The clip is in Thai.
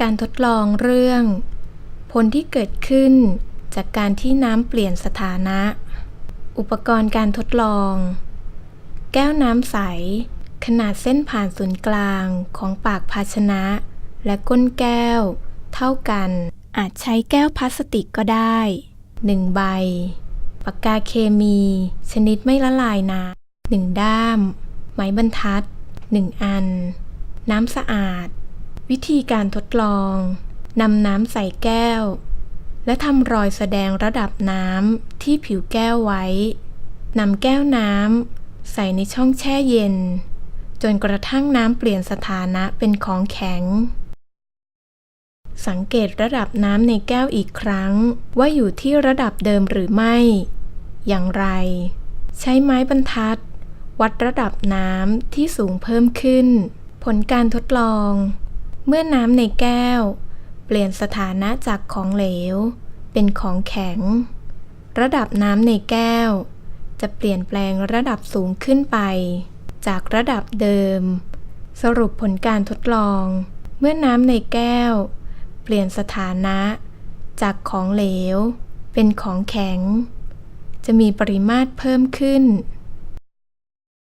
การทดลองเรื่อง ผลที่เกิดขึ้น จากการที่น้ำเปลี่ยนสถานะ อุปกรณ์การทดลอง แก้วน้ำใส ขนาดเส้นผ่านศูนย์กลางของปากภาชนะ และก้นแก้ว เท่ากัน อาจใช้แก้วพลาสติกก็ได้1ใบ ปากกาเคมี ชนิดไม่ละลายน้ำหนึ่งด้าม ไม้บรรทัด1อัน น้ำสะอาด วิธีการทดลองนำน้ำใส่แก้ว และทำรอยแสดงระดับน้ำที่ผิวแก้วไว้นำแก้วน้ำใส่ในช่องแช่เย็น จนกระทั่งน้ำเปลี่ยนสถานะเป็นของแข็ง สังเกตระดับน้ำในแก้วอีกครั้ง ว่าอยู่ที่ระดับเดิมหรือไม่ อย่างไร ใช้ไม้บรรทัด วัดระดับน้ำที่สูงเพิ่มขึ้น ผลการทดลอง เมื่อน้ำในแก้ว เปลี่ยนสถานะจากของเหลว เป็นของแข็ง ระดับน้ำในแก้ว จะเปลี่ยนแปลงระดับสูงขึ้นไป จากระดับเดิม สรุปผลการทดลอง เมื่อน้ำในแก้ว เปลี่ยนสถานะ จากของเหลว เป็นของแข็ง จะมีปริมาตรเพิ่มขึ้น